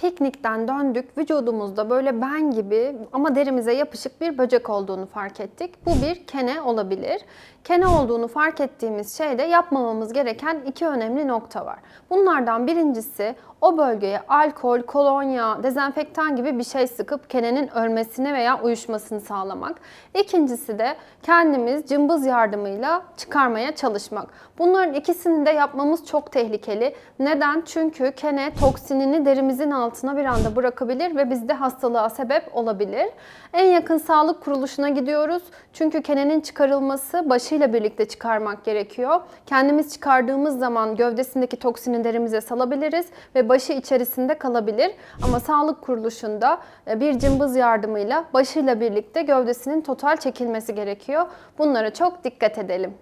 Piknikten döndük. Vücudumuzda böyle ben gibi ama derimize yapışık bir böcek olduğunu fark ettik. Bu bir kene olabilir. Kene olduğunu fark ettiğimiz şeyde yapmamamız gereken iki önemli nokta var. Bunlardan birincisi o bölgeye alkol, kolonya, dezenfektan gibi bir şey sıkıp kenenin ölmesini veya uyuşmasını sağlamak. İkincisi de kendimiz cımbız yardımıyla çıkarmaya çalışmak. Bunların ikisini de yapmamız çok tehlikeli. Neden? Çünkü kene toksinini derimizin altına bir anda bırakabilir ve bizde hastalığa sebep olabilir. En yakın sağlık kuruluşuna gidiyoruz. Çünkü kenenin çıkarılması başıyla birlikte çıkarmak gerekiyor. Kendimiz çıkardığımız zaman gövdesindeki toksini derimize salabiliriz ve başı içerisinde kalabilir. Ama sağlık kuruluşunda e, bir cımbız yardımıyla başıyla birlikte gövdesinin total çekilmesi gerekiyor. Bunlara çok dikkat edelim.